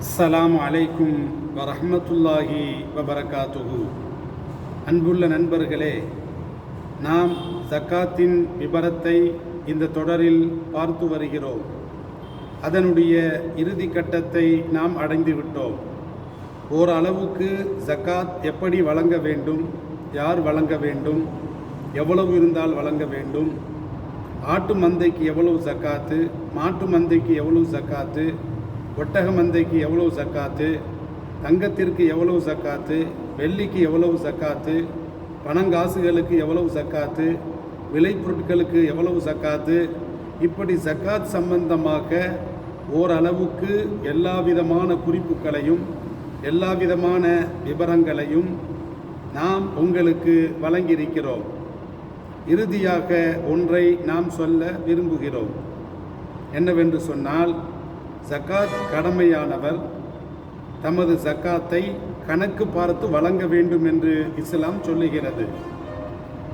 அஸ்ஸலாம் அலைக்கும் வரஹமத்துல்லாஹி வபரகாத்துகு அன்புள்ள நண்பர்களே நாம் ஜக்காத்தின் விபரத்தை இந்த தொடரில் பார்த்து வருகிறோம். அதனுடைய இறுதி கட்டத்தை நாம் அடைந்து விட்டோம். ஓரளவுக்கு ஜக்காத் எப்படி வழங்க வேண்டும் யார் வழங்க வேண்டும் எவ்வளவு இருந்தால் வழங்க வேண்டும் ஆட்டு மந்தைக்கு எவ்வளவு ஜக்காத்து மாட்டு மந்தைக்கு எவ்வளவு ஜக்காத்து ஒட்டக மந்தைக்கு எவ்வளவு சக்காத்து தங்கத்திற்கு எவ்வளவு சக்காத்து வெள்ளிக்கு எவ்வளவு சக்காத்து பணங்காசுகளுக்கு எவ்வளவு சக்காத்து விளைபொருட்களுக்கு எவ்வளவு சக்காத்து இப்படி சக்காத் சம்பந்தமாக ஓரளவுக்கு எல்லா விதமான குறிப்புகளையும் எல்லா விதமான விவரங்களையும் நாம் உங்களுக்கு வழங்கியிருக்கிறோம். இறுதியாக ஒன்றை நாம் சொல்ல விரும்புகிறோம். என்னவென்று சொன்னால் ஜக்காத் கடமையானவர். தமது ஜக்காத்தை கணக்கு பார்த்து வழங்க வேண்டும் என்று இஸ்லாம் சொல்லுகிறது.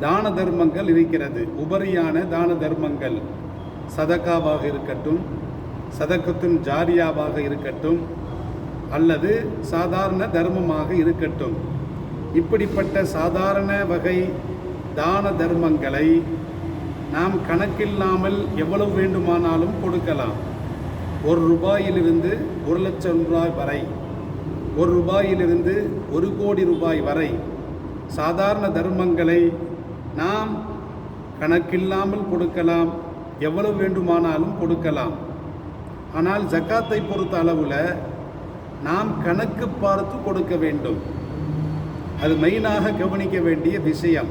தான தர்மங்கள் இருக்கிறது. உபரியான தான தர்மங்கள் சதக்காவாக இருக்கட்டும் சதக்கத்தின் ஜாரியாவாக இருக்கட்டும் அல்லது சாதாரண தர்மமாக இருக்கட்டும். இப்படிப்பட்ட சாதாரண வகை தான தர்மங்களை நாம் கணக்கில்லாமல் எவ்வளவு வேண்டுமானாலும் கொடுக்கலாம். ஒரு ரூபாயிலிருந்து ஒரு லட்சம் ரூபாய் வரை ஒரு ரூபாயிலிருந்து ஒரு கோடி ரூபாய் வரை சாதாரண தர்மங்களை நாம் கணக்கில்லாமல் கொடுக்கலாம். எவ்வளவு வேண்டுமானாலும் கொடுக்கலாம். ஆனால் ஜக்காத்தை பொறுத்த அளவில் நாம் கணக்கு பார்த்து கொடுக்க வேண்டும். அது மெயினாக கவனிக்க வேண்டிய விஷயம்.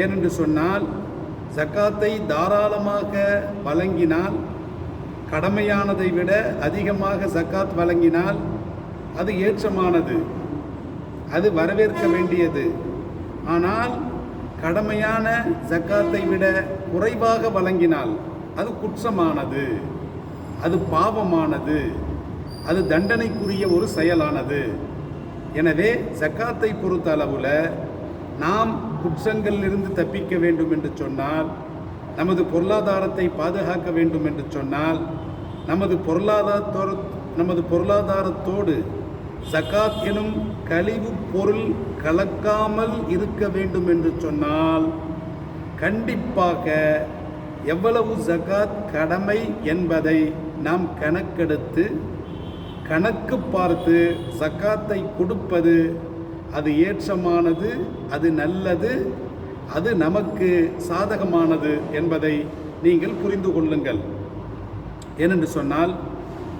ஏனென்று சொன்னால் ஜக்காத்தை தாராளமாக வழங்கினால் கடமையானதை விட அதிகமாக சக்காத் வழங்கினால் அது ஏற்றமானது. அது வரவேற்க வேண்டியது. ஆனால் கடமையான ஜக்காத்தை விட குறைவாக வழங்கினால் அது குற்றமானது. அது பாவமானது. அது தண்டனைக்குரிய ஒரு செயலானது. எனவே ஜக்காத்தை பொறுத்த அளவில் நாம் குற்றங்களிலிருந்து தப்பிக்க வேண்டும் என்று சொன்னால் நமது பொருளாதாரத்தை பாதுகாக்க வேண்டும் என்று சொன்னால் நமது பொருளாதாரத்தோடு நமது பொருளாதாரத்தோடு சகாத் எனும் கழிவு பொருள் கலக்காமல் இருக்க வேண்டும் என்று சொன்னால் கண்டிப்பாக எவ்வளவு ஜகாத் கடமை என்பதை நாம் கணக்கெடுத்து கணக்கு பார்த்து சக்காத்தை கொடுப்பது அது ஏற்றமானது அது நல்லது அது நமக்கு சாதகமானது என்பதை நீங்கள் புரிந்து கொள்ளுங்கள். ஏனென்று சொன்னால்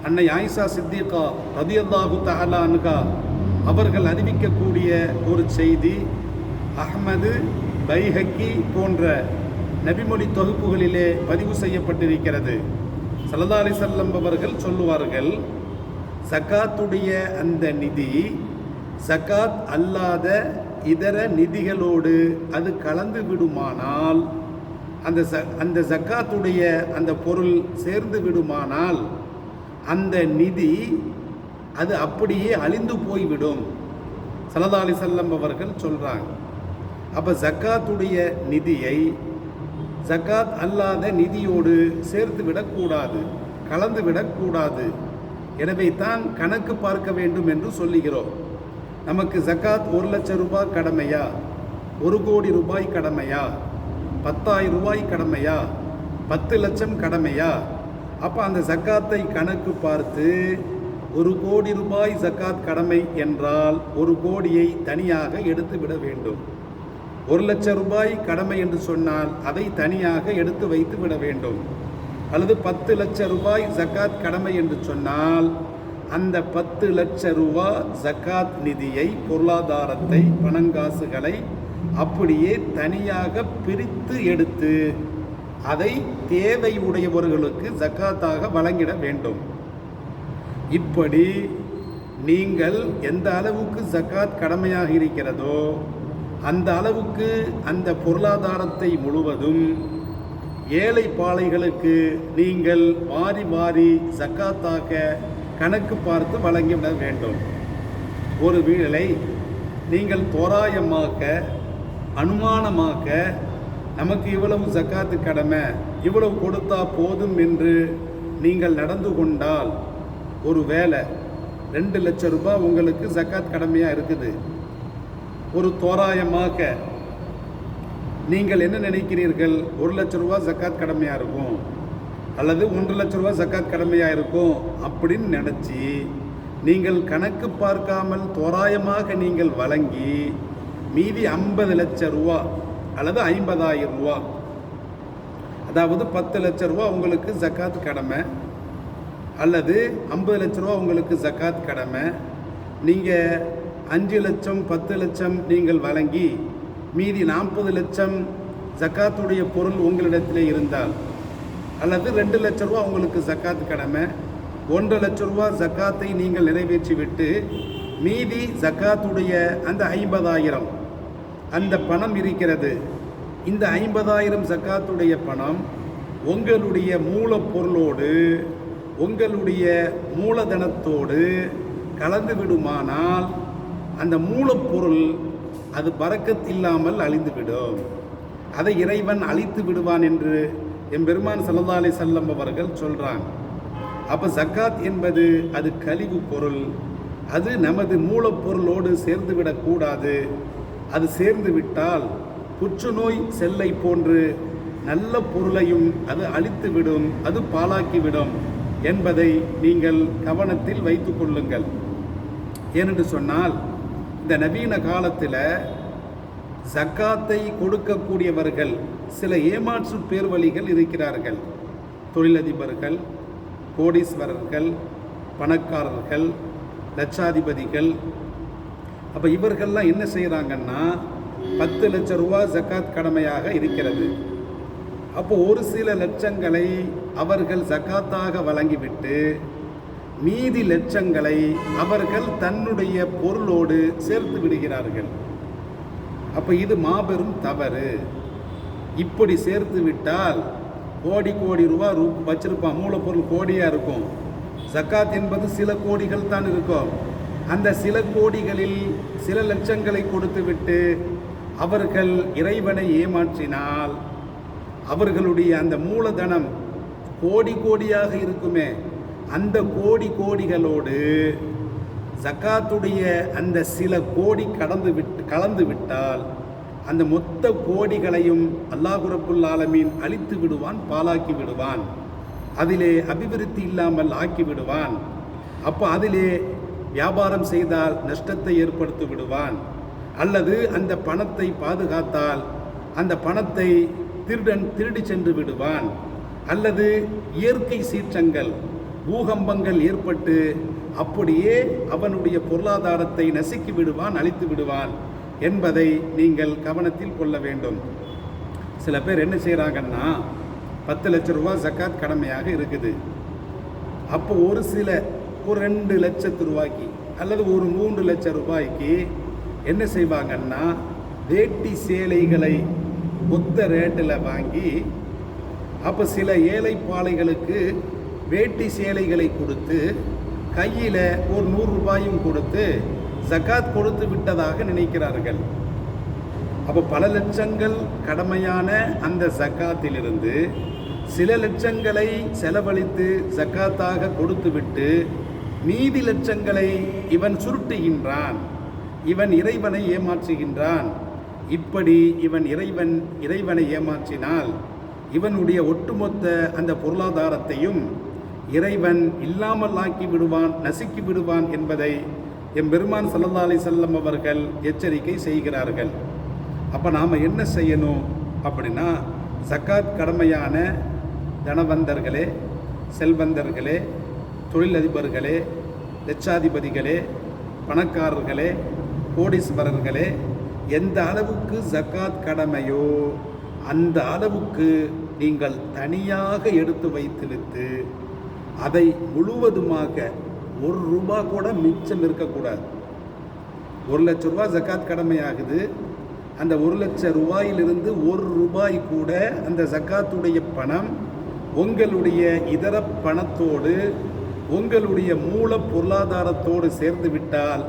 அன்னை ஆயிஷா சித்திகா ரதியல்லாஹு தஹலா அவர்கள் அறிவிக்கக்கூடிய ஒரு செய்தி அஹ்மது பைஹக்கி போன்ற நபிமொழி தொகுப்புகளிலே பதிவு செய்யப்பட்டிருக்கிறது. சல்லா அலி செல்லம் அவர்கள் சொல்லுவார்கள் சக்காத்துடைய அந்த நிதி சக்காத் அல்லாத இதர நிதிகளோடு அது கலந்து விடுமானால் அந்த ச அந்த ஜக்காத்துடைய அந்த பொருள் சேர்ந்து விடுமானால் அந்த நிதி அது அப்படியே அழிந்து போய்விடும். சலதா அலி செல்லம் அவர்கள் சொல்கிறாங்க அப்போ ஜக்காத்துடைய நிதியை ஜக்காத் அல்லாத நிதியோடு சேர்த்து விடக்கூடாது கலந்து விடக்கூடாது. எனவே தான் கணக்கு பார்க்க வேண்டும் என்று சொல்லுகிறோம். நமக்கு ஜக்காத் ஒரு லட்சம் ரூபாய் கடமையா? ஒரு கோடி ரூபாய் கடமையா? பத்தாயிரம் ரூபாய் கடமையா? பத்து லட்சம் கடமையா? அப்போ அந்த ஜக்காத்தை கணக்கு பார்த்து ஒரு கோடி ரூபாய் ஜக்காத் கடமை என்றால் ஒரு கோடியை தனியாக எடுத்து விட வேண்டும். ஒரு லட்சம் ரூபாய் கடமை என்று சொன்னால் அதை தனியாக எடுத்து வைத்து விட வேண்டும். அல்லது பத்து லட்சம் ரூபாய் ஜக்காத் கடமை என்று சொன்னால் அந்த பத்து லட்ச ரூபா ஜக்காத் நிதியை பொருளாதாரத்தை பணங்காசுகளை அப்படியே தனியாக பிரித்து எடுத்து அதை தேவை உடையவர்களுக்கு ஜக்காத்தாக வழங்கிட வேண்டும். இப்படி நீங்கள் எந்த அளவுக்கு ஜக்காத் கடமையாக இருக்கிறதோ அந்த அளவுக்கு அந்த பொருளாதாரத்தை முழுவதும் ஏழை பாலைகளுக்கு நீங்கள் வாரி மாறி ஜக்காத்தாக கணக்கு பார்த்து வழங்கிவிட வேண்டும். ஒரு வீழலை நீங்கள் தோராயமாக்க அனுமானமாக்க நமக்கு இவ்வளவு ஜக்காத்து கடமை இவ்வளவு கொடுத்தா போதும் என்று நீங்கள் நடந்து கொண்டால் ஒரு வேலை ரெண்டு லட்சம் ரூபாய் உங்களுக்கு ஜக்காத் கடமையாக இருக்குது. ஒரு தோராயமாக நீங்கள் என்ன நினைக்கிறீர்கள்? ஒரு லட்ச ரூபா ஜக்காத் கடமையாக இருக்கும். அல்லது ஒன்று லட்ச ரூபா ஜக்காத் கடமையாக இருக்கும் அப்படின்னு நினச்சி நீங்கள் கணக்கு பார்க்காமல் தோராயமாக நீங்கள் வழங்கி மீதி ஐம்பது லட்ச ரூபா அல்லது ஐம்பதாயிரம் ரூபா. அதாவது பத்து லட்ச ரூபா உங்களுக்கு ஜக்காத் கடமை அல்லது ஐம்பது லட்ச ரூபா உங்களுக்கு ஜக்காத் கடமை. நீங்கள் அஞ்சு லட்சம் பத்து லட்சம் நீங்கள் வழங்கி மீதி நாற்பது லட்சம் ஜக்காத்துடைய பொருள் உங்களிடத்தில் இருந்தால் அல்லது ரெண்டு லட்ச ரூபா உங்களுக்கு ஜக்காத் கடமை ஒன்றரை லட்ச ரூபா ஜக்காத்தை நீங்கள் நிறைவேற்றி விட்டு மீதி ஜக்காத்துடைய அந்த ஐம்பதாயிரம் அந்த பணம் இருக்கிறது. இந்த ஐம்பதாயிரம் ஜக்காத்துடைய பணம் உங்களுடைய மூலப்பொருளோடு உங்களுடைய மூலதனத்தோடு கலந்து விடுமானால் அந்த மூலப்பொருள் அது பறக்கத் இல்லாமல் அழிந்துவிடும். அதை இறைவன் அழித்து விடுவான் என்று எம்பெருமான் சல்லா அலி செல்லம் அவர்கள் சொல்கிறாங்க அப்போ ஜக்காத் என்பது அது கழிவு பொருள். அது நமது மூலப்பொருளோடு சேர்ந்து விடக்கூடாது அது சேர்ந்து விட்டால் புற்றுநோய் செல்லை போன்று நல்ல பொருளையும் அது அழித்துவிடும் அது பாழாக்கிவிடும் என்பதை நீங்கள் கவனத்தில் வைத்து கொள்ளுங்கள். ஏனென்று சொன்னால் இந்த நவீன காலத்தில் ஜக்காத்தை கொடுக்கக்கூடியவர்கள் சில ஏமாற்று பேர்வழிகள் இருக்கிறார்கள். தொழிலதிபர்கள் கோடீஸ்வரர்கள் பணக்காரர்கள் லட்சாதிபதிகள். அப்போ இவர்கள்லாம் என்ன செய்கிறாங்கன்னா பத்து லட்ச ரூபா ஜக்காத் கடமையாக இருக்கிறது. அப்போ ஒரு சில லட்சங்களை அவர்கள் ஜக்காத்தாக வழங்கிவிட்டு மீதி லட்சங்களை அவர்கள் தன்னுடைய பொருளோடு சேர்த்து விடுகிறார்கள். அப்போ இது மாபெரும் தவறு. இப்படி சேர்த்து விட்டால் கோடி கோடி ரூபா ரூ வச்சிருப்பான் மூலப்பொருள் கோடியாக இருக்கும். ஜக்காத் என்பது சில கோடிகள் தான் இருக்கும். அந்த சில கோடிகளில் சில லட்சங்களை கொடுத்துவிட்டு அவர்கள் இறைவனை ஏமாற்றினால் அவர்களுடைய அந்த மூலதனம் கோடி கோடியாக இருக்குமே. அந்த கோடி கோடிகளோடு ஜக்காத்துடைய அந்த சில கோடி கடந்து விட்டு கலந்து விட்டால் அந்த மொத்த கோடிகளையும் அல்லாஹுரப்புல் ஆலமீன் அழித்து விடுவான் பாலாக்கி விடுவான். அதிலே அபிவிருத்தி இல்லாமல் ஆக்கி விடுவான். அப்போ அதிலே வியாபாரம் செய்தால் நஷ்டத்தை ஏற்படுத்தி விடுவான். அல்லது அந்த பணத்தை பாதுகாத்தால் அந்த பணத்தை திருடன் திருடி சென்று விடுவான். அல்லது இயற்கை சீற்றங்கள் பூகம்பங்கள் ஏற்பட்டு அப்படியே அவனுடைய பொருளாதாரத்தை நசுக்கி விடுவான் அழித்து விடுவான். என்பதை நீங்கள் கவனத்தில் கொள்ள வேண்டும். சில பேர் என்ன செய்கிறாங்கன்னா பத்து லட்ச ரூபா ஜக்காத் கடமையாக இருக்குது. அப்போ ஒரு சில ஒரு ரெண்டு லட்சத்து ரூபாய்க்கு அல்லது ஒரு மூன்று லட்சம் ரூபாய்க்கு என்ன செய்வாங்கன்னா வேட்டி சேலைகளை மொத்த ரேட்டில் வாங்கி அப்போ சில ஏழைப்பாளைகளுக்கு வேட்டி சேலைகளை கொடுத்து கையில் ஒரு நூறு ரூபாயும் கொடுத்து ஜக்காத் கொடுத்து விட்டதாக நினைக்கிறார்கள். அப்போ பல லட்சங்கள் கடமையான அந்த ஜக்காத்திலிருந்து சில லட்சங்களை செலவழித்து ஜக்காத்தாக கொடுத்துவிட்டு மீதி லட்சங்களை இவன் சுருட்டுகின்றான். இவன் இறைவனை ஏமாற்றுகின்றான். இப்படி இவன் இறைவன் இறைவனை ஏமாற்றினால் இவனுடைய ஒட்டுமொத்த அந்த பொருளாதாரத்தையும் இறைவன் இல்லாமல் ஆக்கி விடுவான் நசுக்கி விடுவான் என்பதை எம்பெருமான் சல்லா அலி செல்லம் அவர்கள் எச்சரிக்கை செய்கிறார்கள். அப்போ நாம் என்ன செய்யணும் அப்படின்னா சக்காத் கடமையான தனவந்தர்களே செல்வந்தர்களே தொழிலதிபர்களே லட்சாதிபதிகளே பணக்காரர்களே கோடீஸ்வரர்களே எந்த அளவுக்கு ஜக்காத் கடமையோ அந்த அளவுக்கு நீங்கள் தனியாக எடுத்து வைத்திருத்து அதை முழுவதுமாக ஒரு ரூபா கூட மிச்சம் இருக்கக்கூடாது. ஒரு லட்ச ரூபா ஜக்காத் கடமையாகுது. அந்த ஒரு லட்ச ரூபாயிலிருந்து ஒரு ரூபாய் கூட அந்த ஜக்காத்துடைய பணம் உங்களுடைய இதர பணத்தோடு உங்களுடைய மூல பொருளாதாரத்தோடு சேர்ந்து விட்டால்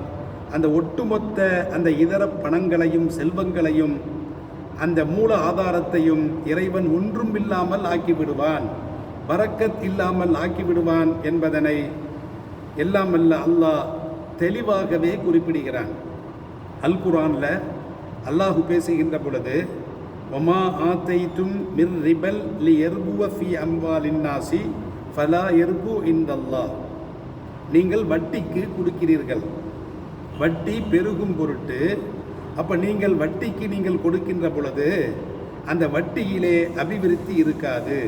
அந்த ஒட்டுமொத்த அந்த இதர பணங்களையும் செல்வங்களையும் அந்த மூல ஆதாரத்தையும் இறைவன் ஒன்றும் இல்லாமல் ஆக்கிவிடுவான். பறக்கத் இல்லாமல் ஆக்கிவிடுவான் என்பதனை எல்லாம் அல்ல அல்லாஹ் தெளிவாகவே குறிப்பிடுகிறான். அல் குரானில் அல்லாஹு பேசுகின்ற பொழுது ஒமா ஆத்தைத்தும் மிர் ரிபல் லி எர்புவ ஃபி நாசி ஃபலா எர்பு இந்தல்லாஹ் நீங்கள் வட்டிக்கு கொடுக்கிறீர்கள். வட்டி பெருகும் பொருட்டு அப்போ நீங்கள் வட்டிக்கு நீங்கள் கொடுக்கின்ற பொழுது அந்த வட்டியிலே அபிவிருத்தி இருக்காது.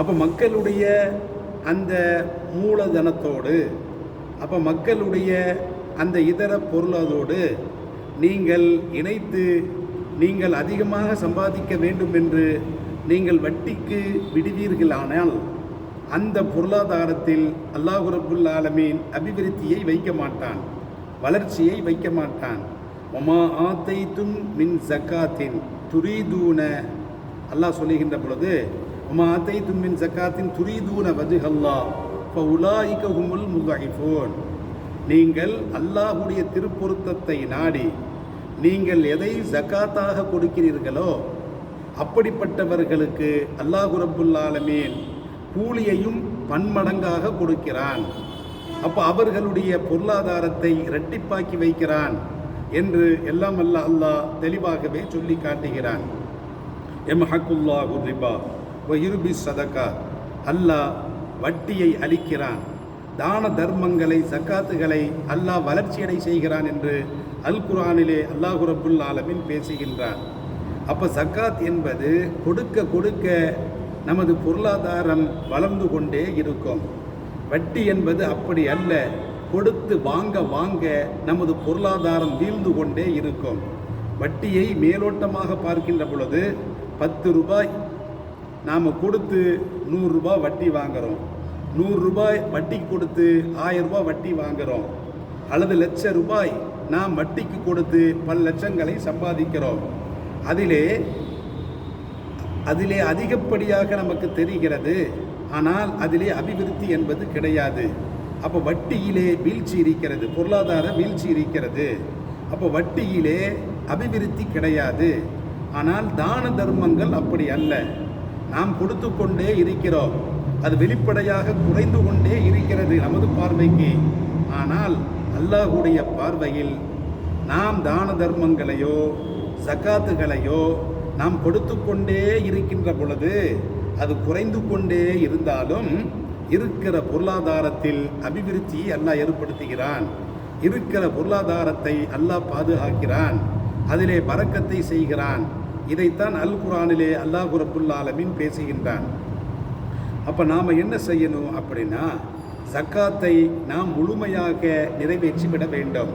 அப்போ மக்களுடைய அந்த மூலதனத்தோடு அப்போ மக்களுடைய அந்த இதர பொருளதோடு நீங்கள் இணைத்து நீங்கள் அதிகமாக சம்பாதிக்க வேண்டும் என்று நீங்கள் வட்டிக்கு விடுவீர்களானால் அந்த பொருளாதாரத்தில் அல்லாஹு ரபுல் ஆலமீன் அபிவிருத்தியை வைக்க மாட்டான் வளர்ச்சியை வைக்க மாட்டான். ஒமா தும் மின் ஜக்காத்தின் துரிதூன அல்லாஹ் சொல்லுகின்ற பொழுது ஒமா ஆத்தைத்தும் மின் ஜக்காத்தின் துரீதூன வஜுஹல்லா உலாயிக ஹுமுல் முல்லாஹிஃபோன் நீங்கள் அல்லாஹுடைய திருப்பொருத்தத்தை நாடி நீங்கள் எதை ஜக்காத்தாக கொடுக்கிறீர்களோ அப்படிப்பட்டவர்களுக்கு அல்லாஹு ரப்புல் கூலியையும் பன்மடங்காக கொடுக்கிறான். அப்போ அவர்களுடைய பொருளாதாரத்தை இரட்டிப்பாக்கி வைக்கிறான் என்று எல்லாம் அல்ல அல்லாஹ் தெளிவாகவே சொல்லி காட்டுகிறான். எம் ஹக்குல்லாஹு ரிபா. வயிறுபி சதக்கா. அல்லாஹ் வட்டியை அளிக்கிறான். தான தர்மங்களை சக்காத்துகளை அல்லாஹ் வளர்ச்சியடை செய்கிறான் என்று அல் குரானிலே அல்லாஹு ரபுல் ஆலமின் பேசுகின்றான். அப்போ சக்காத் என்பது கொடுக்க கொடுக்க நமது பொருளாதாரம் வளர்ந்து கொண்டே இருக்கும். வட்டி என்பது அப்படி அல்ல. கொடுத்து வாங்க வாங்க நமது பொருளாதாரம் வீழ்ந்து கொண்டே இருக்கும். வட்டியை மேலோட்டமாக பார்க்கின்ற பொழுது பத்து ரூபாய் நாம் கொடுத்து நூறுரூபா வட்டி வாங்குகிறோம் நூறுரூபாய் வட்டி கொடுத்து ஆயரூபா வட்டி வாங்குகிறோம் அல்லது லட்ச ரூபாய் நாம் வட்டிக்கு கொடுத்து பல லட்சங்களை சம்பாதிக்கிறோம். அதிலே அதிலே அதிகப்படியாக நமக்கு தெரிகிறது. ஆனால் அதிலே அபிவிருத்தி என்பது கிடையாது. அப்போ வட்டியிலே வீழ்ச்சி இருக்கிறது. பொருளாதார வீழ்ச்சி இருக்கிறது. அப்போ வட்டியிலே அபிவிருத்தி கிடையாது. ஆனால் தான தர்மங்கள் அப்படி அல்ல. நாம் கொடுத்து கொண்டே இருக்கிறோம். அது வெளிப்படையாக குறைந்து கொண்டே இருக்கிறது நமது பார்வைக்கு. ஆனால் அல்லாஹுடைய பார்வையில் நாம் தான தர்மங்களையோ சக்காத்துகளையோ நாம் கொடுத்து கொண்டே இருக்கின்ற பொழுது அது குறைந்து கொண்டே இருந்தாலும் இருக்கிற பொருளாதாரத்தில் அபிவிருத்தியை அல்லாஹ் ஏற்படுத்துகிறான். இருக்கிற பொருளாதாரத்தை அல்லாஹ் பாதுகாக்கிறான். அதிலே பறக்கத்தை செய்கிறான். இதைத்தான் அல் குரானிலே அல்லாஹ் ரபுல் ஆலமின் பேசுகின்றான். அப்போ நாம் என்ன செய்யணும் அப்படின்னா சக்காத்தை நாம் முழுமையாக நிறைவேற்றி விட வேண்டும்.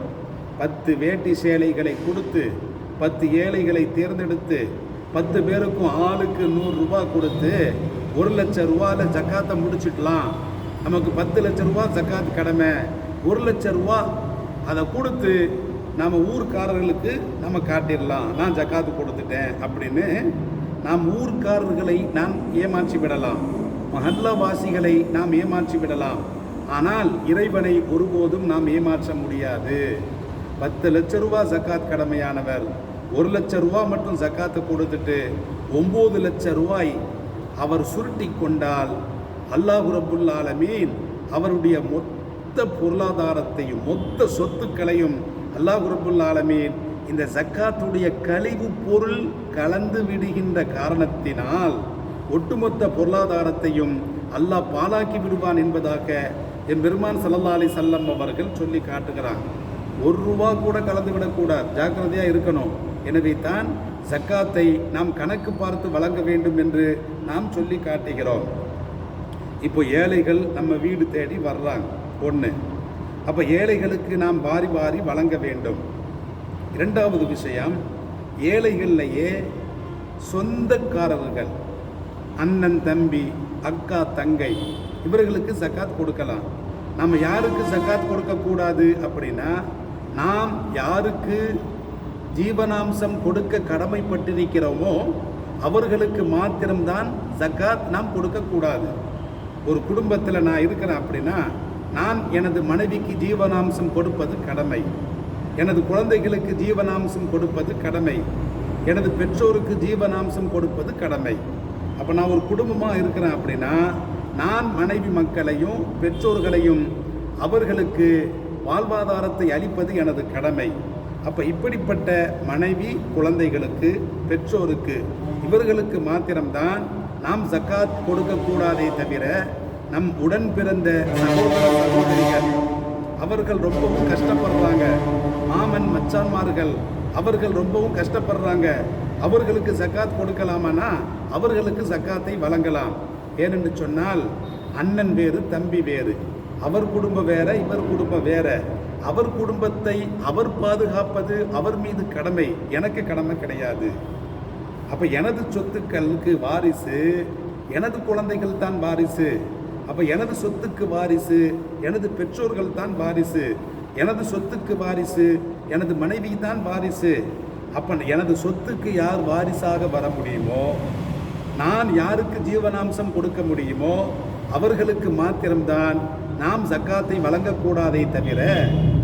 பத்து வேட்டி சேலைகளை கொடுத்து பத்து ஏழைகளை தேர்ந்தெடுத்து பத்து பேருக்கும் ஆளுக்கு நூறு ரூபா கொடுத்து ஒரு லட்சம் ரூபாயில் ஜக்காத்தை முடிச்சுக்கலாம் நமக்கு பத்து லட்ச ரூபா ஜக்காத் கடமை. ஒரு லட்ச ரூபா அதை கொடுத்து நம்ம ஊர்க்காரர்களுக்கு நம்ம காட்டிடலாம். நான் ஜக்காத்து கொடுத்துட்டேன் அப்படின்னு நாம் ஊர்க்காரர்களை நாம் ஏமாற்றி விடலாம். மஹல்லாவாசிகளை நாம் ஏமாற்றி விடலாம். ஆனால் இறைவனை ஒருபோதும் நாம் ஏமாற்ற முடியாது. பத்து லட்ச ரூபா ஜக்காத் கடமையானவர். ஒரு லட்ச ரூபா மட்டும் ஜக்காத்தை கொடுத்துட்டு ஒம்பது லட்ச ரூபாய் அவர் சுருட்டி கொண்டால் அல்லாஹு ரப்புல் ஆலமீன் அவருடைய மொத்த பொருளாதாரத்தையும் மொத்த சொத்துக்களையும் அல்லாஹ் ரப்புல் ஆலமீன் இந்த ஜக்காத்துடைய கழிவு பொருள் கலந்து விடுகின்ற காரணத்தினால் ஒட்டுமொத்த பொருளாதாரத்தையும் அல்லாஹ் பாலாக்கி விடுவான் என்பதாக என் பெருமான் சல்லா அலி சல்லம் அவர்கள் சொல்லி காட்டுகிறான் ஒரு ரூபா கூட கலந்து விடக்கூடாது. ஜாக்கிரதையாக இருக்கணும். எனவே தான் ஜக்காத்தை நாம் கணக்கு பார்த்து வழங்க வேண்டும் என்று நாம் சொல்லி காட்டுகிறோம். இப்போ ஏழைகள் நம்ம வீடு தேடி வர்றாங்க. ஒன்று அப்போ ஏழைகளுக்கு நாம் வாரி வாரி வழங்க வேண்டும். இரண்டாவது விஷயம் ஏழைகள்லையே சொந்தக்காரர்கள் அண்ணன் தம்பி அக்கா தங்கை இவர்களுக்கு சக்காத் கொடுக்கலாம். நம்ம யாருக்கு சக்காத் கொடுக்கக்கூடாது அப்படின்னா நாம் யாருக்கு ஜீவனாம்சம் கொடுக்க கடமைப்பட்டிருக்கிறோமோ அவர்களுக்கு மாத்திரம்தான் ஜக்காத் நாம் கொடுக்கக்கூடாது. ஒரு குடும்பத்தில் நான் இருக்கிறேன் அப்படின்னா நான் எனது மனைவிக்கு ஜீவனாம்சம் கொடுப்பது கடமை. எனது குழந்தைகளுக்கு ஜீவனாம்சம் கொடுப்பது கடமை. எனது பெற்றோருக்கு ஜீவனாம்சம் கொடுப்பது கடமை. அப்போ நான் ஒரு குடும்பமாக இருக்கிறேன் அப்படின்னா நான் மனைவி மக்களையும் பெற்றோர்களையும் அவர்களுக்கு வாழ்வாதாரத்தை அளிப்பது எனது கடமை. அப்போ இப்படிப்பட்ட மனைவி குழந்தைகளுக்கு பெற்றோருக்கு இவர்களுக்கு மாத்திரம்தான் நாம் ஜக்காத் கொடுக்கக்கூடாதே தவிர நம் உடன் பிறந்த சகோதர சகோதரிகள் அவர்கள் ரொம்பவும் கஷ்டப்படுறாங்க. மாமன் மச்சான்மார்கள் அவர்கள் ரொம்பவும் கஷ்டப்படுறாங்க. அவர்களுக்கு ஜக்காத் கொடுக்கலாமானா? அவர்களுக்கு ஜக்காத்தை வழங்கலாம். ஏனென்று சொன்னால் அண்ணன் வேறு தம்பி வேறு. அவர் குடும்பம் வேற இவர் குடும்பம் வேற. அவர் குடும்பத்தை அவர் பாதுகாப்பது அவர் மீது கடமை. எனக்கு கடமை கிடையாது. அப்போ எனது சொத்துக்களுக்கு வாரிசு எனது குழந்தைகள் தான் வாரிசு. அப்போ எனது சொத்துக்கு வாரிசு எனது பெற்றோர்கள் தான் வாரிசு எனது சொத்துக்கு வாரிசு எனது மனைவி தான் வாரிசு. அப்போ எனது சொத்துக்கு யார் வாரிசாக வர முடியுமோ நான் யாருக்கு ஜீவனாம்சம் கொடுக்க முடியுமோ அவர்களுக்கு மாத்திரம்தான் நாம் ஜக்காத்தை வழங்கக்கூடாதே தவிர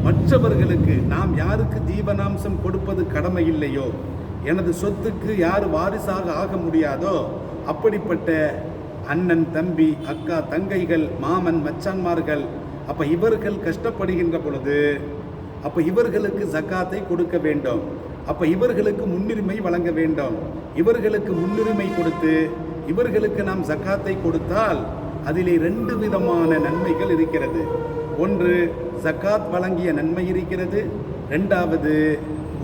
மற்றவர்களுக்கு நாம் யாருக்கு ஜீவனாம்சம் கொடுப்பது கடமை இல்லையோ எனது சொத்துக்கு யார் வாரிசாக ஆக முடியாதோ அப்படிப்பட்ட அண்ணன் தம்பி அக்கா தங்கைகள் மாமன் மச்சான்மார்கள். அப்போ இவர்கள் கஷ்டப்படுகின்ற பொழுது அப்போ இவர்களுக்கு ஜக்காத்தை கொடுக்க வேண்டும். அப்போ இவர்களுக்கு முன்னுரிமை வழங்க வேண்டும். இவர்களுக்கு முன்னுரிமை கொடுத்து இவர்களுக்கு நாம் ஜக்காத்தை கொடுத்தால் அதிலே ரெண்டு விதமான நன்மைகள் இருக்கிறது. ஒன்று ஜக்காத் வழங்கிய நன்மை இருக்கிறது. ரெண்டாவது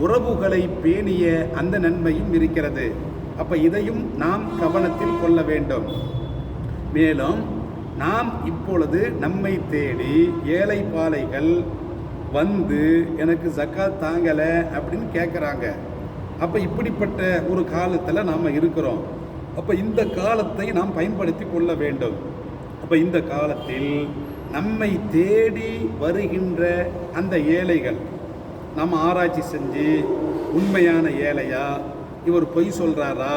உறவுகளை பேணிய அந்த நன்மையும் இருக்கிறது. அப்போ இதையும் நாம் கவனத்தில் கொள்ள வேண்டும். மேலும் நாம் இப்பொழுது நம்மை தேடி ஏழை பாலைகள் வந்து எனக்கு ஜக்காத் தாங்கலை அப்படின்னு கேட்குறாங்க அப்போ இப்படிப்பட்ட ஒரு காலத்தில் நாம் இருக்கிறோம். அப்போ இந்த காலத்தை நாம் பயன்படுத்தி கொள்ள வேண்டும். அப்போ இந்த காலத்தில் நம்மை தேடி வருகின்ற அந்த ஏழைகள் நம்ம ஆராய்ச்சி செஞ்சு உண்மையான ஏழையா இவர் பொய் சொல்கிறாரா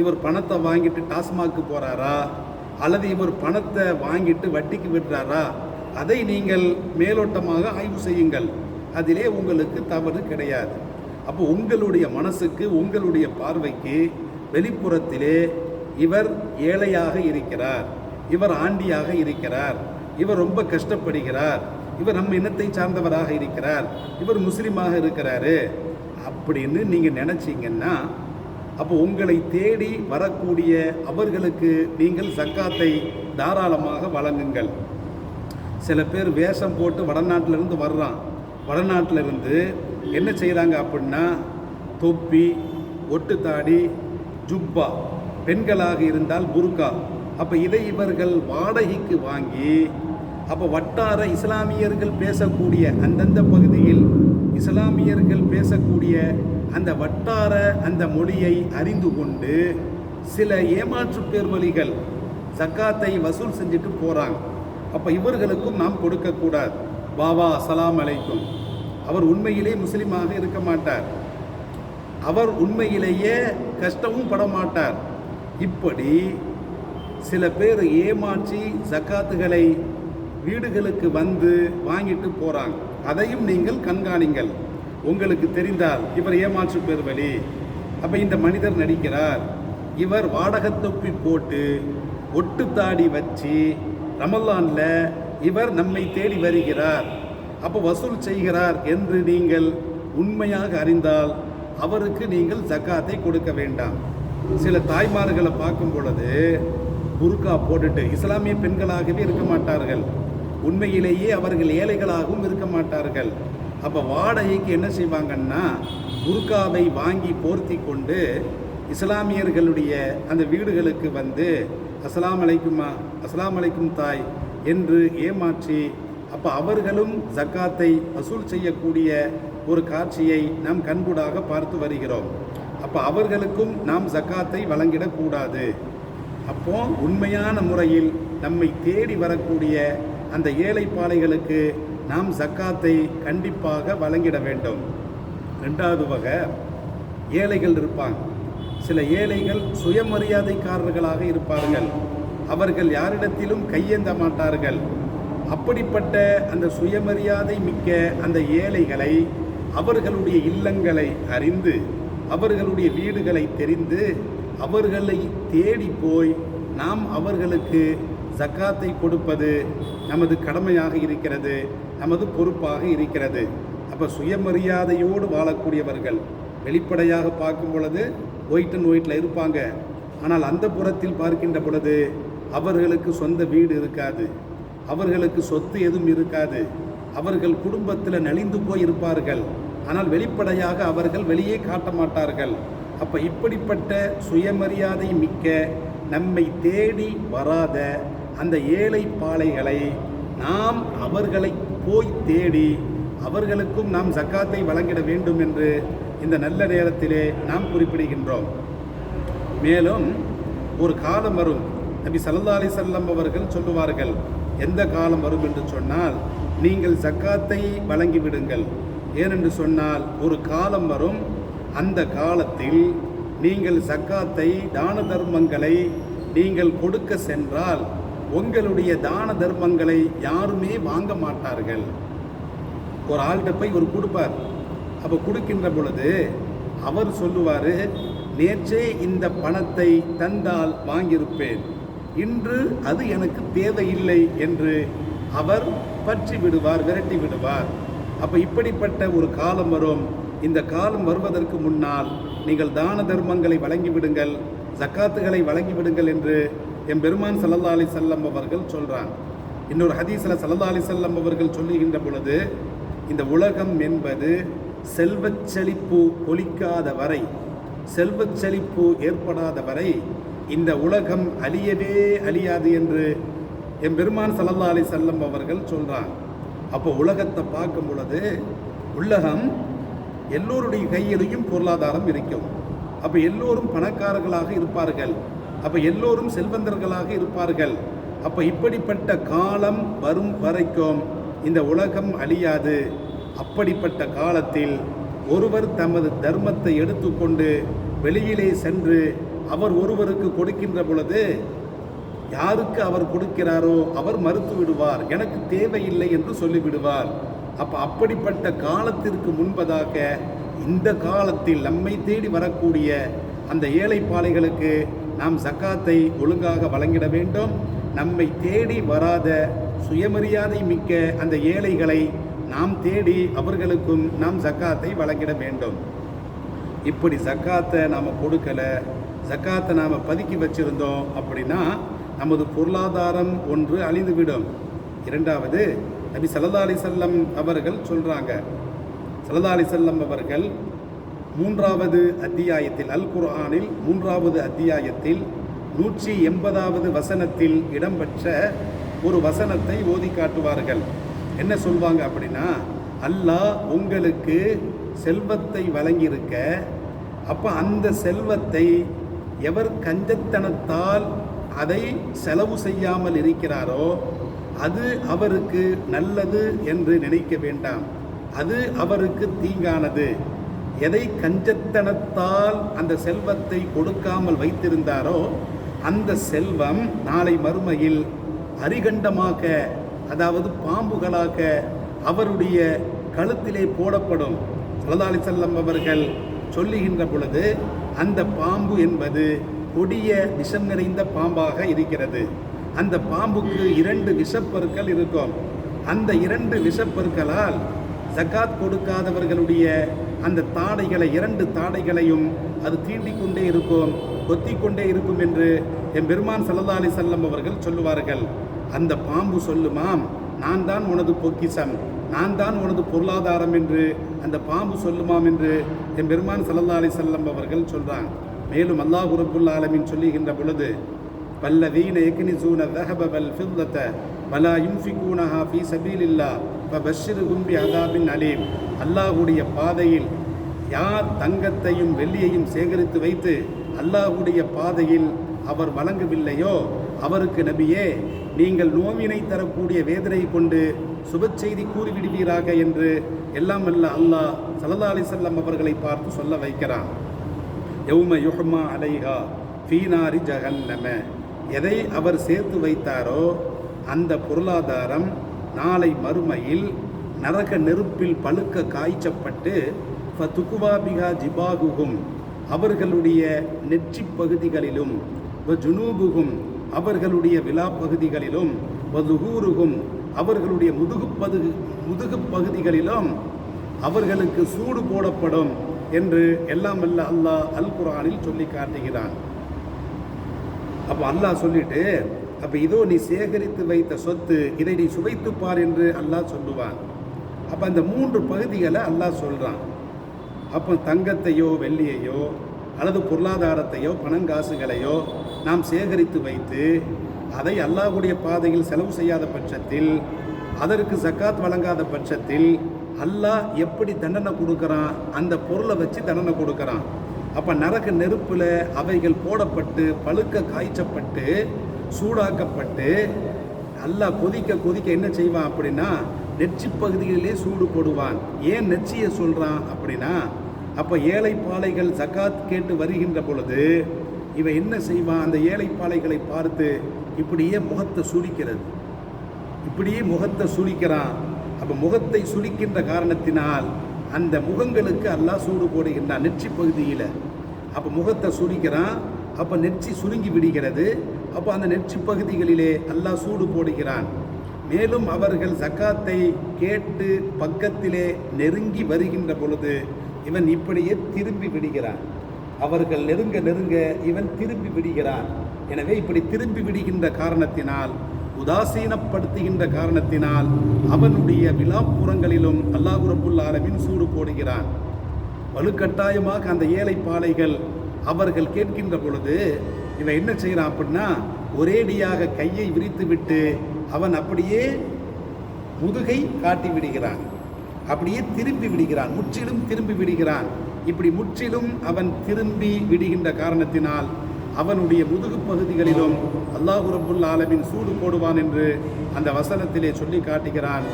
இவர் பணத்தை வாங்கிட்டு டாஸ்மாக்கு போகிறாரா அல்லது இவர் பணத்தை வாங்கிட்டு வட்டிக்கு விடுறாரா? அதை நீங்கள் மேலோட்டமாக ஆய்வு செய்யுங்கள். அதிலே உங்களுக்கு தவறு கிடையாது. அப்போ உங்களுடைய மனசுக்கு உங்களுடைய பார்வைக்கு வெளிப்புறத்திலே இவர் ஏழையாக இருக்கிறார். இவர் ஆண்டியாக இருக்கிறார். இவர் ரொம்ப கஷ்டப்படுகிறார். இவர் நம்ம இனத்தை சார்ந்தவராக இருக்கிறார். இவர் முஸ்லீமாக இருக்கிறாரு. அப்படின்னு நீங்கள் நினச்சிங்கன்னா அப்போ உங்களை தேடி வரக்கூடிய அவர்களுக்கு நீங்கள் சக்காத்தை தாராளமாக வழங்குங்கள். சில பேர் வேஷம் போட்டு வடநாட்டிலிருந்து வர்றான். வடநாட்டிலிருந்து என்ன செய்கிறாங்க அப்படின்னா தொப்பி ஒட்டுத்தாடி ஜுப்பா பெண்களாக இருந்தால் புர்கா. அப்போ இதை இவர்கள் வாடகைக்கு வாங்கி அப்போ வட்டார இஸ்லாமியர்கள் பேசக்கூடிய அந்தந்த பகுதியில் இஸ்லாமியர்கள் பேசக்கூடிய அந்த வட்டார அந்த மொழியை அறிந்து கொண்டு சில ஏமாற்று பேர்வழிகள் ஜக்காத்தை வசூல் செஞ்சுட்டு போகிறாங்க அப்போ இவர்களுக்கும் நாம் கொடுக்கக்கூடாது. பாபா அசலாம் அலைக்கும். அவர் உண்மையிலே முஸ்லீமாக இருக்க மாட்டார். அவர் உண்மையிலேயே கஷ்டமும் பட மாட்டார். இப்படி சில பேர் ஏமாற்றி ஜக்காத்துகளை வீடுகளுக்கு வந்து வாங்கிட்டு போகிறாங்க அதையும் நீங்கள் கண்காணிங்கள். உங்களுக்கு தெரிந்தால் இவர் ஏமாற்று பெறுவழி அப்போ இந்த மனிதர் நடிக்கிறார். இவர் வாடகத்தொப்பி போட்டு ஒட்டுத்தாடி வச்சு ரமல்லான்ல இவர் நம்மை தேடி வருகிறார். அப்போ வசூல் செய்கிறார் என்று நீங்கள் உண்மையாக அறிந்தால் அவருக்கு நீங்கள் ஜக்காத்தை கொடுக்க வேண்டாம். சில தாய்மார்களை பார்க்கும் பொழுது புர்கா போட்டுட்டு இஸ்லாமிய பெண்களாகவே இருக்க மாட்டார்கள். உண்மையிலேயே அவர்கள் ஏழைகளாகவும் இருக்க மாட்டார்கள். அப்போ வாடகைக்கு என்ன செய்வாங்கன்னா புர்காவை வாங்கி போர்த்தி கொண்டு இஸ்லாமியர்களுடைய அந்த வீடுகளுக்கு வந்து அஸ்லாம் அலைக்குமா அஸ்லாம் அலைக்கும் தாய் என்று ஏமாற்றி அப்போ அவர்களும் ஜக்காத்தை வசூல் செய்யக்கூடிய ஒரு காட்சியை நாம் கண்கூடாக பார்த்து வருகிறோம். அப்போ அவர்களுக்கும் நாம் ஜக்காத்தை வழங்கிடக்கூடாது. அப்போ உண்மையான முறையில் நம்மை தேடி வரக்கூடிய அந்த ஏழைப்பாளைகளுக்கு நாம் ஜக்காத்தை கண்டிப்பாக வழங்கிட வேண்டும். ரெண்டாவது வகை ஏழைகள் இருப்பாங்க. சில ஏழைகள் சுயமரியாதைக்காரர்களாக இருப்பார்கள். அவர்கள் யாரிடத்திலும் கையேந்த மாட்டார்கள். அப்படிப்பட்ட அந்த சுயமரியாதை மிக்க அந்த ஏழைகளை அவர்களுடைய இல்லங்களை அறிந்து அவர்களுடைய வீடுகளை தெரிந்து அவர்களை தேடி போய் நாம் அவர்களுக்கு ஜக்காத்தை கொடுப்பது நமது கடமையாக இருக்கிறது. நமது பொறுப்பாக இருக்கிறது. அப்போ சுயமரியாதையோடு வாழக்கூடியவர்கள் வெளிப்படையாக பார்க்கும் பொழுது ஒயிட் அண்ட் ஒயிட்டில் இருப்பாங்க. ஆனால் அந்த புறத்தில் பார்க்கின்ற பொழுது அவர்களுக்கு சொந்த வீடு இருக்காது. அவர்களுக்கு சொத்து எதுவும் இருக்காது. அவர்கள் குடும்பத்தில் நலிந்து போய் இருப்பார்கள். ஆனால் வெளிப்படையாக அவர்கள் வெளியே காட்ட மாட்டார்கள். அப்போ இப்படிப்பட்ட சுயமரியாதை மிக்க நம்மை தேடி வராத அந்த ஏழை பாலைகளை நாம் அவர்களை போய் தேடி அவர்களுக்கும் நாம் ஜக்காத்தை வழங்கிட வேண்டும் என்று இந்த நல்ல நேரத்திலே நாம் குறிப்பிடுகின்றோம். மேலும் ஒரு காலம் வரும். நபி சல்லா அலி செல்லம் அவர்கள் சொல்லுவார்கள் எந்த காலம் வரும் என்று சொன்னால் நீங்கள் ஜக்காத்தை வழங்கிவிடுங்கள். ஏனென்று சொன்னால் ஒரு காலம் வரும். அந்த காலத்தில் நீங்கள் ஜக்காத்தை தான தர்மங்களை நீங்கள் கொடுக்க சென்றால் உங்களுடைய தான தர்மங்களை யாருமே வாங்க மாட்டார்கள். ஒரு ஆள்கிட்ட போய் ஒரு கொடுப்பார். அப்போ கொடுக்கின்ற பொழுது அவர் சொல்லுவார் நேற்றே இந்த பணத்தை தந்தால் வாங்கியிருப்பேன். இன்று அது எனக்கு தேவையில்லை என்று அவர் பற்றி விடுவார் விரட்டி விடுவார். அப்போ இப்படிப்பட்ட ஒரு காலம் வரும். இந்த காலம் வருவதற்கு முன்னால் நீங்கள் தான தர்மங்களை வழங்கிவிடுங்கள் ஜக்காத்துகளை வழங்கிவிடுங்கள் என்று எம்பெருமான் பெருமான் சல்லல்லா அலி செல்லம் அவர்கள் சொல்கிறாங்க இன்னொரு ஹதீஸில் சல்லல்லா அலி செல்லம் அவர்கள் சொல்லுகின்ற பொழுது இந்த உலகம் என்பது செல்வச் செழிப்பு பொலிக்காத வரை செல்வச் செழிப்பு ஏற்படாத வரை இந்த உலகம் அழியவே அழியாது என்று என் பெருமான் சல்லல்லா அலி செல்லம் அவர்கள் சொல்கிறாங்க அப்போ உலகத்தை பார்க்கும் பொழுது உலகம் எல்லோருடைய கையிலையும் பொருளாதாரம் இருக்கும். அப்போ எல்லோரும் பணக்காரர்களாக இருப்பார்கள். அப்போ எல்லோரும் செல்வந்தர்களாக இருப்பார்கள். அப்போ இப்படிப்பட்ட காலம் வரும் வரைக்கும் இந்த உலகம் அழியாது. அப்படிப்பட்ட காலத்தில் ஒருவர் தமது தர்மத்தை எடுத்துக்கொண்டு வெளியிலே சென்று அவர் ஒருவருக்கு கொடுக்கின்ற பொழுது யாருக்கு அவர் கொடுக்கிறாரோ அவர் மறுத்து விடுவார். எனக்கு தேவையில்லை என்று சொல்லிவிடுவார். அப்போ அப்படிப்பட்ட காலத்திற்கு முன்பதாக இந்த காலத்தில் நம்மை தேடி வரக்கூடிய அந்த ஏழைப்பாளைகளுக்கு நாம் ஜக்காத்தை ஒழுங்காக வழங்கிட வேண்டும். நம்மை தேடி வராத சுயமரியாதை மிக்க அந்த ஏழைகளை நாம் தேடி அவர்களுக்கும் நாம் ஜக்காத்தை வழங்கிட வேண்டும். இப்படி ஜக்காத்தை நாம் கொடுக்கல ஜக்காத்தை நாம் பதுக்கி வச்சிருந்தோம் அப்படின்னா நமது பொருளாதாரம் ஒன்று அழிந்துவிடும். இரண்டாவது நபி சல்லா அலி செல்லம் அவர்கள் சொல்கிறாங்க சல்லா அலி செல்லம் அவர்கள் மூன்றாவது அத்தியாயத்தில் அல் குர்ஆனில் மூன்றாவது அத்தியாயத்தில் நூற்றி எண்பதாவது வசனத்தில் இடம்பெற்ற ஒரு வசனத்தை ஓதி காட்டுவார்கள். என்ன சொல்வாங்க அப்படின்னா அல்லாஹ் உங்களுக்கு செல்வத்தை வழங்கியிருக்க அப்போ அந்த செல்வத்தை எவர் கஞ்சத்தனத்தால் அதை செலவு செய்யாமல் இருக்கிறாரோ அது அவருக்கு நல்லது என்று நினைக்க வேண்டாம். அது அவருக்கு தீங்கானது. எதை கஞ்சத்தனத்தால் அந்த செல்வத்தை கொடுக்காமல் வைத்திருந்தாரோ அந்த செல்வம் நாளை மறுமையில் அரிகண்டமாக அதாவது பாம்புகளாக அவருடைய கழுத்திலே போடப்படும். சல்லல்லாஹு செல்லம் அவர்கள் சொல்லுகின்ற பொழுது அந்த பாம்பு என்பது கொடிய விஷம் நிறைந்த பாம்பாக இருக்கிறது. அந்த பாம்புக்கு இரண்டு விஷப்பொருட்கள் இருக்கும். அந்த இரண்டு விஷப்பொருட்களால் ஜக்காத் கொடுக்காதவர்களுடைய அந்த தாடைகளை இரண்டு தாடைகளையும் அது தீண்டிக்கொண்டே இருக்கும் கொத்திக்கொண்டே இருக்கும் என்று என் பெருமான் சல்லா அலி செல்லம் அவர்கள் சொல்லுவார்கள். அந்த பாம்பு சொல்லுமாம் நான் தான் உனது பொக்கிசம் நான் தான் உனது பொருளாதாரம் என்று அந்த பாம்பு சொல்லுமாம் என்று என் பெருமான் சல்லா அலி செல்லம் அவர்கள் சொல்கிறான் மேலும் அல்லாஹ் உரபுல்லா ஆலமின் சொல்லுகின்ற பொழுது பல்லவீன எக்னிசூன தஹபல் ஃபில்லத்த பலா யும்ஃபிகூனஹா ஃபி சபீலில்லா பஷிர் கும்பி அதாபின் அலீம் அல்லாஹுடைய பாதையில் யார் தங்கத்தையும் வெள்ளியையும் சேகரித்து வைத்து அல்லாஹுடைய பாதையில் அவர் வழங்கவில்லையோ அவருக்கு நபியே நீங்கள் நோவினை தரக்கூடிய வேதனை கொண்டு சுப செய்தி கூறிவிடுவீராக என்று எல்லாம் அல்ல அல்லாஹ் சல்லா அலிசல்லாம் அவர்களை பார்த்து சொல்ல வைக்கிறான். யௌம யுஹ்மா அலைஹா ஃபீனாரி ஜஹன்னம. எதை அவர் சேர்த்து வைத்தாரோ அந்த பொருளாதாரம் நாளை மறுமையில் நரக நெருப்பில் பழுக்க காய்ச்சப்பட்டு ஃபதுகுவா பிகா ஜிபாகுகும் அவர்களுடைய நெற்றி பகுதிகளிலும் வ ஜுனூபுகும் அவர்களுடைய விழா பகுதிகளிலும் வதுகூருகும் அவர்களுடைய முதுகு பதுகு முதுகு பகுதிகளிலும் அவர்களுக்கு சூடு போடப்படும் என்று எல்லாம் அல்ல அல்லாஹ் அல் குரானில் சொல்லி காட்டுகிறான். அப்போ அல்லாஹ் சொல்லிட்டு அப்போ இதோ நீ சேகரித்து வைத்த சொத்து இதை நீ சுவைத்துப்பார் என்று அல்லாஹ் சொல்லுவான். அப்போ அந்த மூன்று பகுதிகளை அல்லாஹ் சொல்கிறான் அப்போ தங்கத்தையோ வெள்ளியையோ அல்லது பொருளாதாரத்தையோ பணங்காசுகளையோ நாம் சேகரித்து வைத்து அதை அல்லாஹுடைய பாதையில் செலவு செய்யாத பட்சத்தில் அதற்கு ஜக்காத் வழங்காத பட்சத்தில் அல்லாஹ் எப்படி தண்டனை கொடுக்குறான்? அந்த பொருளை வச்சு தண்டனை கொடுக்குறான். அப்போ நரக நெருப்பில் அவைகள் போடப்பட்டு பழுக்க காய்ச்சப்பட்டு சூடாக்கப்பட்டு அல்லாஹ் கொதிக்க கொதிக்க என்ன செய்வான் அப்படின்னா நெச்சி பகுதிகளிலே சூடு போடுவான். ஏன் நெச்சியை சொல்கிறான் அப்படின்னா அப்போ ஏழை பாலைகள் ஜக்காத் கேட்டு வருகின்ற பொழுது இவன் என்ன செய்வான்? அந்த ஏழை பாலைகளை பார்த்து இப்படியே முகத்தை சுழிக்கிறது இப்படியே முகத்தை சுழிக்கிறான் அப்போ முகத்தை சுழிக்கின்ற காரணத்தினால் அந்த முகங்களுக்கு அல்லாஹ் சூடு போடுகின்றான் நெற்றி பகுதியில். அப்போ முகத்தை சுழிக்கிறான் அப்போ நெற்றி சுருங்கி விடுகிறது. அப்போ அந்த நெற்றி பகுதிகளிலே அல்லாஹ் சூடு போடுகிறான். மேலும் அவர்கள் ஜக்காத்தை கேட்டு பக்கத்திலே நெருங்கி வருகின்ற பொழுது இவன் இப்படியே திரும்பி விடுகிறான். அவர்கள் நெருங்க நெருங்க இவன் திரும்பி விடுகிறான். எனவே இப்படி திரும்பி விடுகின்ற காரணத்தினால் உதாசீனப்படுத்துகின்ற காரணத்தினால் அவனுடைய விழாப்புறங்களிலும் அல்லாஹ் ரப்புல் சூடு போடுகிறான். வலுக்கட்டாயமாக அந்த ஏழை பாலைகள் அவர்கள் கேட்கின்ற பொழுது இவன் என்ன செய்கிறான் அப்படின்னா ஒரேடியாக கையை விரித்து விட்டு அவன் அப்படியே முதுகை காட்டி விடுகிறான். அப்படியே திரும்பி விடுகிறான். முற்றிலும் திரும்பி விடுகிறான். இப்படி முற்றிலும் அவன் திரும்பி விடுகின்ற காரணத்தினால் அவனுடைய முதுகு பகுதிகளிலும் அல்லாஹு ரப்புல் ஆலமின் சூடு போடுவான் என்று அந்த வசனத்திலே சொல்லி காட்டுகிறான்.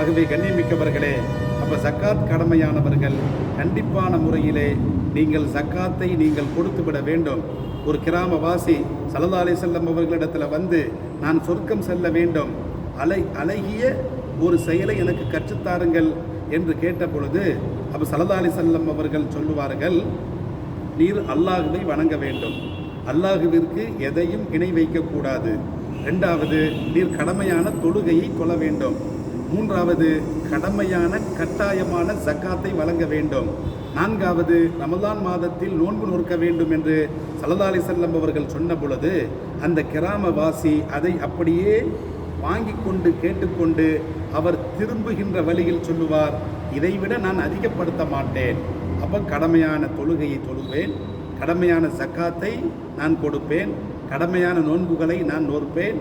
ஆகவே கண்ணியமிக்கவர்களே அப்போ சக்காத் கடமையானவர்கள் கண்டிப்பான முறையிலே நீங்கள் சக்காத்தை நீங்கள் கொடுத்து விட வேண்டும். ஒரு கிராமவாசி சலதா அலை செல்லம் அவர்களிடத்தில் வந்து நான் சொர்க்கம் செல்ல வேண்டும். அலை அழகிய ஒரு செயலை எனக்கு கற்றுத்தாருங்கள் என்று கேட்ட பொழுது அப்போ சலதா அலி செல்லம் அவர்கள் சொல்லுவார்கள் நீர் அல்லாஹுவை வணங்க வேண்டும். அல்லாஹுவிற்கு எதையும் இணை வைக்கக்கூடாது ரெண்டாவது நீர் கடமையான தொழுகையை கொள்ள வேண்டும். மூன்றாவது கடமையான கட்டாயமான ஜக்காத்தை வழங்க வேண்டும். நான்காவது ரமலான் மாதத்தில் நோன்பு நோக்க வேண்டும் என்று சல்லல்லாஹு செல்லம் அவர்கள் சொன்ன பொழுது அந்த கிராமவாசி அதை அப்படியே வாங்கி கொண்டு கேட்டுக்கொண்டு அவர் திரும்புகின்ற வழியில் சொல்லுவார் இதைவிட நான் அதிகப்படுத்த மாட்டேன். அப்போ கடமையான தொழுகையை தொழுவேன் கடமையான சக்காத்தை நான் கொடுப்பேன் கடமையான நோன்புகளை நான் நோற்பேன்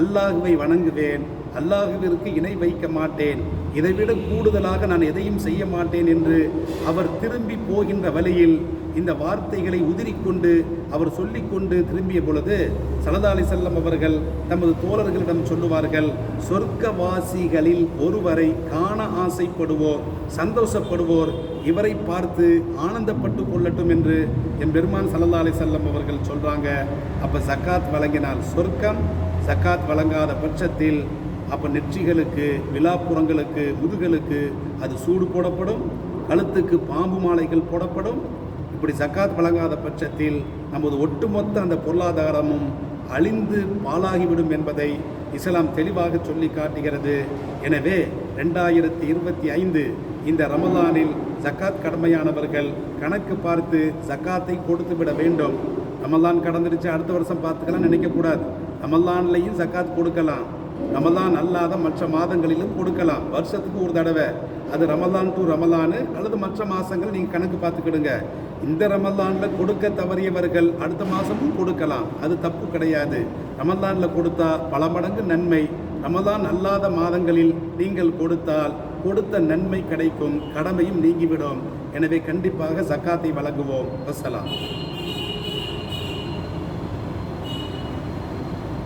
அல்லாஹுவை வணங்குவேன். அல்லாஹுவிற்கு இணை வைக்க மாட்டேன். இதைவிட கூடுதலாக நான் எதையும் செய்ய மாட்டேன் என்று அவர் திரும்பி போகின்ற வழியில் இந்த வார்த்தைகளை உதிரிக்கொண்டு அவர் சொல்லிக்கொண்டு திரும்பிய பொழுது சலதாலி செல்லம் அவர்கள் தமது தோழர்களிடம் சொல்லுவார்கள் சொர்க்கவாசிகளில் ஒருவரை காண ஆசைப்படுவோர் சந்தோஷப்படுவோர் இவரை பார்த்து ஆனந்தப்பட்டு கொள்ளட்டும் என்று என் பெருமான் சல்லா அலி செல்லம் அவர்கள் சொல்கிறாங்க அப்போ சக்காத் வழங்கினால் சொர்க்கம் சக்காத் வழங்காத பட்சத்தில் அப்போ நெற்றிகளுக்கு விழாப்புறங்களுக்கு முதுகளுக்கு அது சூடு போடப்படும் கழுத்துக்கு பாம்பு மாலைகள் போடப்படும். இப்படி சக்காத் வழங்காத பட்சத்தில் நமது ஒட்டுமொத்த அந்த பொருளாதாரமும் அழிந்து பாலாகிவிடும் என்பதை இஸ்லாம் தெளிவாக சொல்லி காட்டுகிறது. எனவே ரெண்டாயிரத்தி இருபத்தி ஐந்து இந்த ரமலானில் ஜக்காத் கடமையானவர்கள் கணக்கு பார்த்து ஜக்காத்தை கொடுத்து விட வேண்டும். ரமலான் கடந்துருச்சு அடுத்த வருஷம் பார்த்துக்கலாம் நினைக்கக்கூடாது. ரமலான்லையும் ஜக்காத் கொடுக்கலாம். ரமதான் அல்லாத மற்ற மாதங்களிலும் கொடுக்கலாம். வருஷத்துக்கு ஒரு தடவை. அது ரமதான் டு ரமலானு அல்லது மற்ற மாதங்கள் நீங்கள் கணக்கு பார்த்துக்கிடுங்க. இந்த ரமலானில் கொடுக்க தவறியவர்கள் அடுத்த மாதமும் கொடுக்கலாம். அது தப்பு கிடையாது. ரமலானில் கொடுத்தா பல மடங்கு நன்மை. ரமதான் அல்லாத மாதங்களில் நீங்கள் கொடுத்தால் கொடுத்த நன்மை கிடைக்கும். கடமையும் நீங்கிவிடும். எனவே கண்டிப்பாக சக்காத்தை வழங்குவோம். வசலாம்